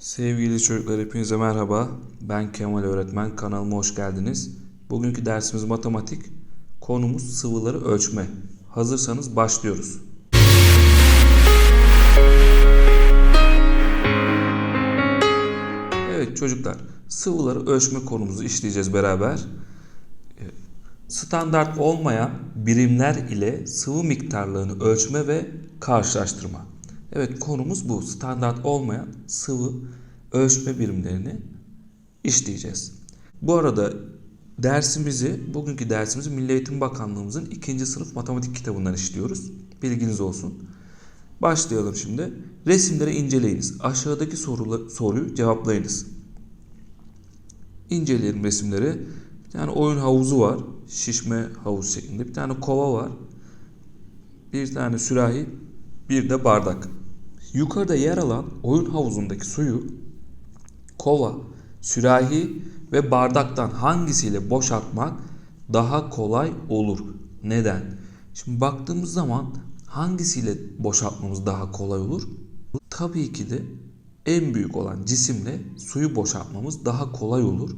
Sevgili çocuklar hepinize merhaba. Ben Kemal Öğretmen. Kanalıma hoş geldiniz. Bugünkü dersimiz matematik. Konumuz sıvıları ölçme. Hazırsanız başlıyoruz. Evet çocuklar, sıvıları ölçme konumuzu işleyeceğiz beraber. Ee, Standart olmayan birimler ile sıvı miktarlarını ölçme ve karşılaştırma. Evet konumuz bu. Standart olmayan sıvı ölçme birimlerini işleyeceğiz. Bu arada dersimizi, bugünkü dersimizi Milli Eğitim Bakanlığımızın 2. sınıf matematik kitabından işliyoruz. Bilginiz olsun. Başlayalım şimdi. Resimleri inceleyiniz. Aşağıdaki sorulu, soruyu cevaplayınız. İnceleyelim resimleri. Bir tane oyun havuzu var. Şişme havuz şeklinde. Bir tane kova var. Bir tane sürahi. Bir de bardak. Yukarıda yer alan oyun havuzundaki suyu kova, sürahi ve bardaktan hangisiyle boşaltmak daha kolay olur? Neden? Şimdi baktığımız zaman hangisiyle boşaltmamız daha kolay olur? Tabii ki de en büyük olan cisimle suyu boşaltmamız daha kolay olur.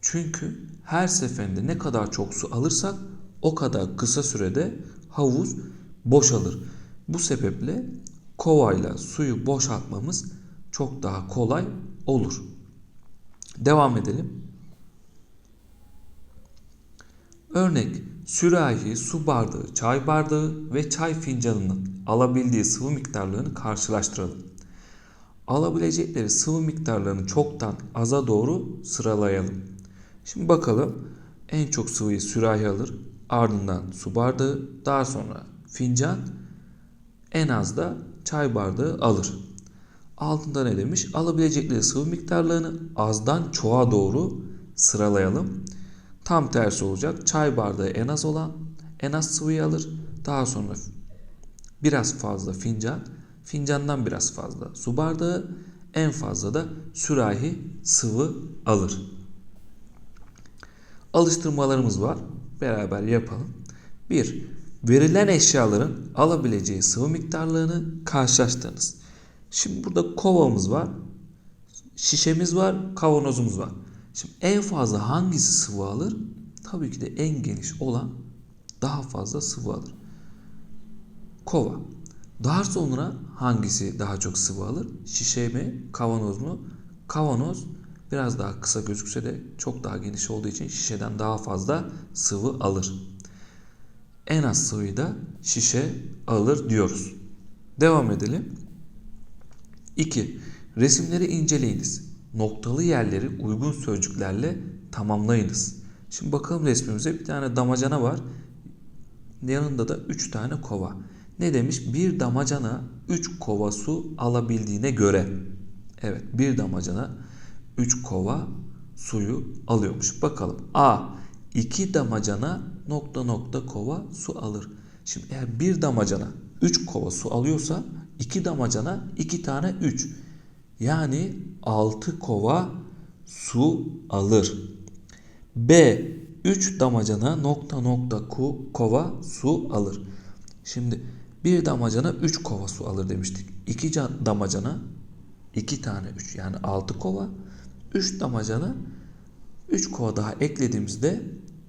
Çünkü her seferinde ne kadar çok su alırsak o kadar kısa sürede havuz boşalır. Bu sebeple kovayla suyu boşaltmamız çok daha kolay olur. Devam edelim. Örnek sürahi, su bardağı, çay bardağı ve çay fincanının alabildiği sıvı miktarlarını karşılaştıralım. Alabilecekleri sıvı miktarlarını çoktan aza doğru sıralayalım. Şimdi bakalım en çok sıvıyı sürahi alır, ardından su bardağı, daha sonra fincan, en az da çay bardağı alır. Altında ne demiş? Alabilecekleri sıvı miktarlarını azdan çoğa doğru sıralayalım. Tam tersi olacak. Çay bardağı en az olan en az sıvıyı alır. Daha sonra biraz fazla fincan, fincandan biraz fazla su bardağı, en fazla da sürahi sıvı alır. Alıştırmalarımız var. Beraber yapalım. 1. Verilen eşyaların alabileceği sıvı miktarlarını karşılaştırınız. Şimdi burada kovamız var. Şişemiz var, kavanozumuz var. Şimdi en fazla hangisi sıvı alır? Tabii ki de en geniş olan daha fazla sıvı alır. Kova. Daha sonra hangisi daha çok sıvı alır? Şişe mi, kavanoz mu? Kavanoz biraz daha kısa gözükse de çok daha geniş olduğu için şişeden daha fazla sıvı alır. En az sıvıyı şişe alır diyoruz. Devam edelim. 2. Resimleri inceleyiniz. Noktalı yerleri uygun sözcüklerle tamamlayınız. Şimdi bakalım resmimize bir tane damacana var. Yanında da 3 tane kova. Ne demiş? Bir damacana 3 kova su alabildiğine göre. Evet bir damacana 3 kova suyu alıyormuş. Bakalım. A. 2 damacana nokta nokta kova su alır. Şimdi eğer bir damacana 3 kova su alıyorsa 2 damacana 2 tane 3. Yani 6 kova su alır. B 3 damacana nokta nokta ku, kova su alır. Şimdi bir damacana 3 kova su alır demiştik. 2 damacana 2 tane 3 yani 6 kova. 3 damacana 3 kova daha eklediğimizde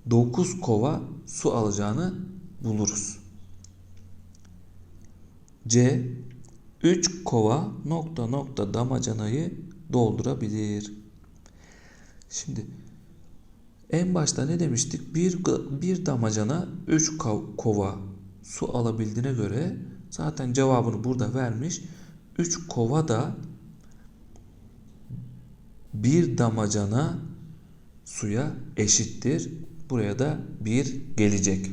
9 kova su alacağını buluruz. C 3 kova nokta nokta damacanayı doldurabilir. Şimdi en başta ne demiştik? Bir, bir damacana 3 kova su alabildiğine göre zaten cevabını burada vermiş. 3 kova da bir damacana suya eşittir. Buraya da 1 gelecek.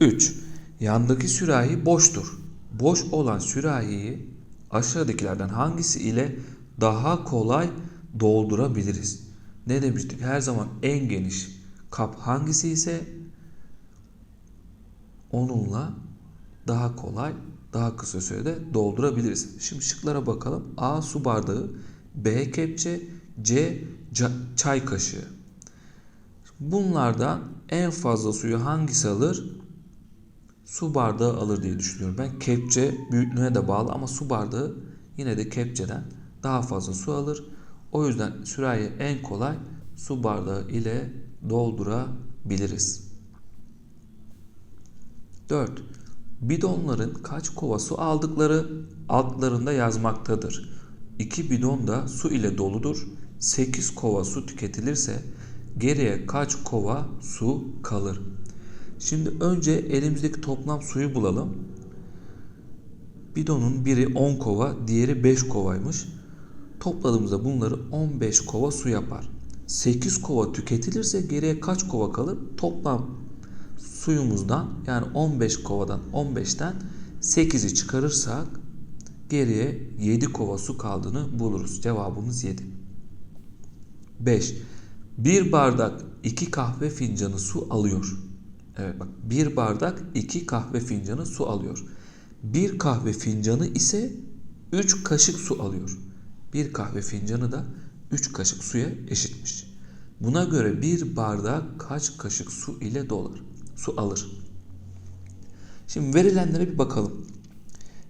3. Yandaki sürahi boştur. Boş olan sürahiyi aşağıdakilerden hangisi ile daha kolay doldurabiliriz? Ne demiştik? Her zaman en geniş kap hangisi ise onunla daha kolay, daha kısa sürede doldurabiliriz. Şimdi şıklara bakalım. A su bardağı, B kepçe, C çay kaşığı. Bunlardan en fazla suyu hangisi alır? Su bardağı alır diye düşünüyorum. Ben kepçe büyüklüğüne de bağlı ama su bardağı yine de kepçeden daha fazla su alır. O yüzden sürahiyi en kolay su bardağı ile doldurabiliriz. 4. Bidonların kaç kova su aldıkları altlarında yazmaktadır. 2 bidon da su ile doludur. 8 kova su tüketilirse geriye kaç kova su kalır? Şimdi önce elimizdeki toplam suyu bulalım. Bidonun biri 10 kova, diğeri 5 kovaymış. Topladığımızda bunları 15 kova su yapar. 8 kova tüketilirse geriye kaç kova kalır? Toplam suyumuzdan yani 15 kovadan 15'ten 8'i çıkarırsak geriye 7 kova su kaldığını buluruz. Cevabımız 7. 5. Bir bardak 2 kahve fincanı su alıyor. Evet bak bir bardak 2 kahve fincanı su alıyor. Bir kahve fincanı ise 3 kaşık su alıyor. Bir kahve fincanı da 3 kaşık suya eşitmiş. Buna göre bir bardak kaç kaşık su ile dolar? Su alır. Şimdi verilenlere bir bakalım.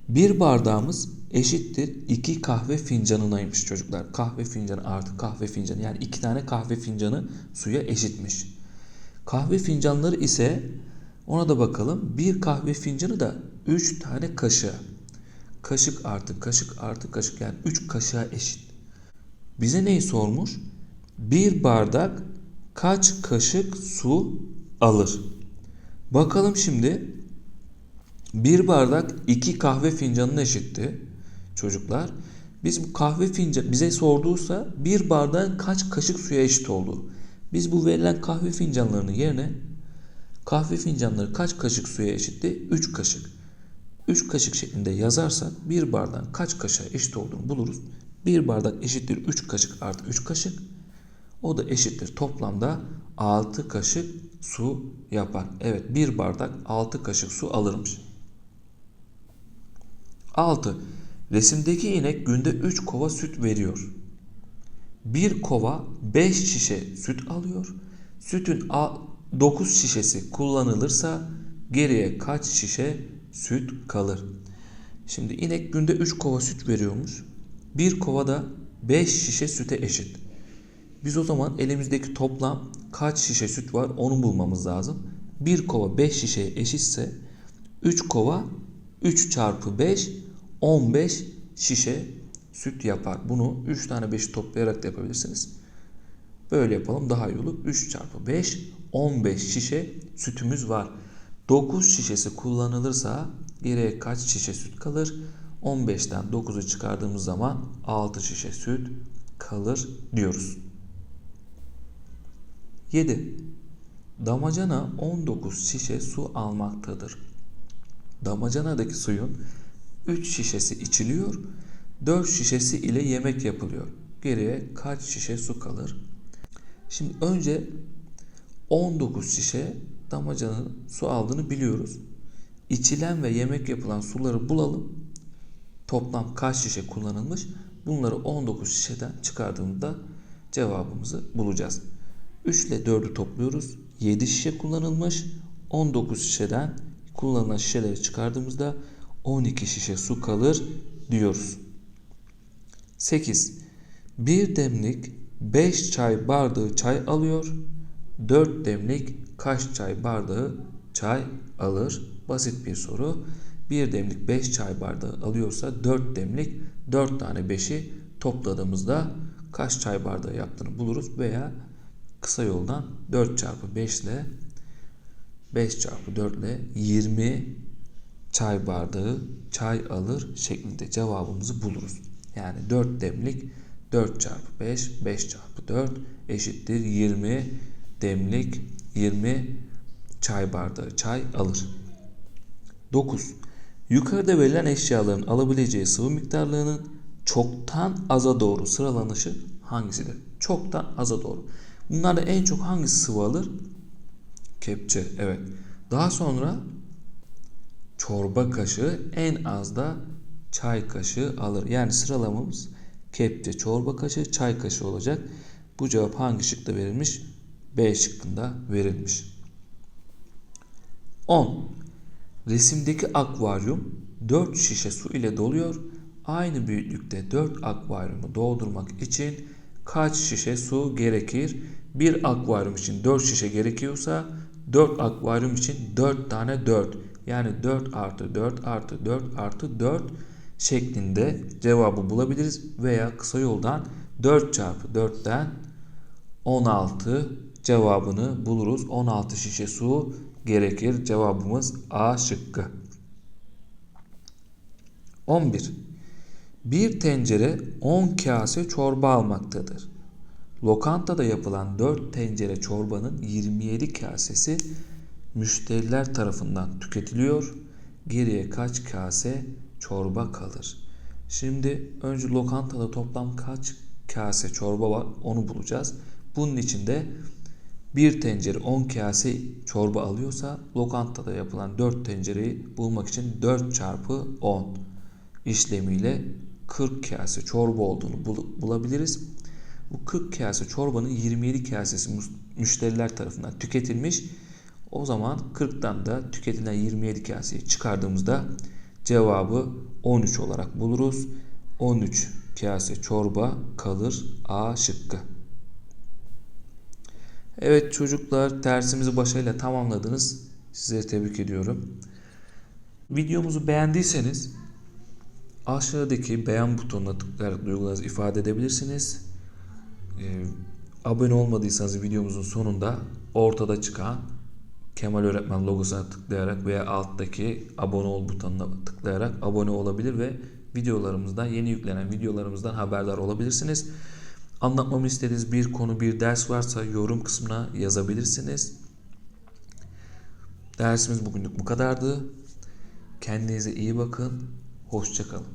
Bir bardağımız eşittir 2 kahve fincanınaymış çocuklar. Kahve fincanı artı kahve fincanı yani 2 tane kahve fincanı suya eşitmiş. Kahve fincanları ise ona da bakalım. Bir kahve fincanı da 3 tane kaşığa. Kaşık artı kaşık artı kaşık yani 3 kaşığa eşit. Bize neyi sormuş? Bir bardak kaç kaşık su alır? Bakalım şimdi. Bir bardak iki kahve fincanına eşitti çocuklar. Biz bu kahve fincanı bize sorduysa bir bardağın kaç kaşık suya eşit olduğu. Biz bu verilen kahve fincanlarının yerine kahve fincanları kaç kaşık suya eşitti? 3 kaşık. 3 kaşık şeklinde yazarsak bir bardağın kaç kaşığa eşit olduğunu buluruz. Bir bardak eşittir 3 kaşık artı 3 kaşık. O da eşittir toplamda 6 kaşık su yapar. Evet bir bardak 6 kaşık su alırmış. 6. Resimdeki inek günde 3 kova süt veriyor. Bir kova 5 şişe süt alıyor. Sütün 9 şişesi kullanılırsa geriye kaç şişe süt kalır? Şimdi inek günde 3 kova süt veriyormuş. Bir kova da 5 şişe süte eşit. Biz o zaman elimizdeki toplam kaç şişe süt var onu bulmamız lazım. Bir kova 5 şişeye eşitse 3 kova 3 çarpı 5 15 şişe süt yapar. Bunu 3 tane 5'i toplayarak da yapabilirsiniz. Böyle yapalım daha iyi olur. 3 çarpı 5 15 şişe sütümüz var. 9 şişesi kullanılırsa geriye kaç şişe süt kalır? 15'ten 9'u çıkardığımız zaman 6 şişe süt kalır diyoruz. 7. Damacana 19 şişe su almaktadır. Damacanadaki suyun 3 şişesi içiliyor, 4 şişesi ile yemek yapılıyor. Geriye kaç şişe su kalır? Şimdi önce 19 şişe damacanın su aldığını biliyoruz. İçilen ve yemek yapılan suları bulalım. Toplam kaç şişe kullanılmış? Bunları 19 şişeden çıkardığımızda cevabımızı bulacağız. 3 ile 4'ü topluyoruz. 7 şişe kullanılmış. 19 şişeden kullanılan şişeleri çıkardığımızda 12 şişe su kalır diyoruz. 8. Bir demlik 5 çay bardağı çay alıyor. 4 demlik kaç çay bardağı çay alır? Basit bir soru. Bir demlik 5 çay bardağı alıyorsa 4 demlik 4 tane 5'i topladığımızda kaç çay bardağı yaptığını buluruz veya kısa yoldan 4 çarpı 5 ile 5 çarpı 4 ile 20 çay bardağı çay alır şeklinde cevabımızı buluruz. Yani 4 demlik 4 çarpı 5 5 çarpı 4 eşittir 20 demlik 20 çay bardağı çay alır. 9. Yukarıda verilen eşyaların alabileceği sıvı miktarlarının çoktan aza doğru sıralanışı hangisidir? Çoktan aza doğru. Bunlarda en çok hangisi sıvı alır? Kepçe. Evet. Daha sonra çorba kaşığı en az da çay kaşığı alır. Yani sıralamamız kepçe, çorba kaşığı, çay kaşığı olacak. Bu cevap hangi şıkta verilmiş? B şıkkında verilmiş. 10. Resimdeki akvaryum 4 şişe su ile doluyor. aynı büyüklükte 4 akvaryumu doldurmak için kaç şişe su gerekir? Bir akvaryum için 4 şişe gerekiyorsa 4 akvaryum için 4 tane 4. Yani 4 artı 4 artı 4 artı 4 şeklinde cevabı bulabiliriz. Veya kısa yoldan 4 çarpı 4'ten 16 cevabını buluruz. 16 şişe su gerekir. Cevabımız A şıkkı. 11. Bir tencere 10 kase çorba almaktadır. Lokantada yapılan 4 tencere çorbanın 27 kasesi müşteriler tarafından tüketiliyor. Geriye kaç kase çorba kalır? Şimdi önce lokantada toplam kaç kase çorba var onu bulacağız. Bunun için de bir tencere 10 kase çorba alıyorsa lokantada yapılan 4 tencereyi bulmak için 4 çarpı 10 işlemiyle 40 kase çorba olduğunu bul- bulabiliriz. Bu 40 kase çorbanın 27 kasesi müşteriler tarafından tüketilmiş. O zaman 40'tan da tüketilen 27 kaseyi çıkardığımızda cevabı 13 olarak buluruz. 13 kase çorba kalır A şıkkı. Evet çocuklar dersimizi başarıyla tamamladınız. Sizleri tebrik ediyorum. Videomuzu beğendiyseniz aşağıdaki beğen butonuna tıklayarak duygularınızı ifade edebilirsiniz. Ee, abone olmadıysanız videomuzun sonunda ortada çıkan Kemal Öğretmen logosuna tıklayarak veya alttaki abone ol butonuna tıklayarak abone olabilir ve videolarımızdan yeni yüklenen videolarımızdan haberdar olabilirsiniz. Anlatmamı istediğiniz bir konu bir ders varsa yorum kısmına yazabilirsiniz. Dersimiz bugünlük bu kadardı. Kendinize iyi bakın. Hoşçakalın.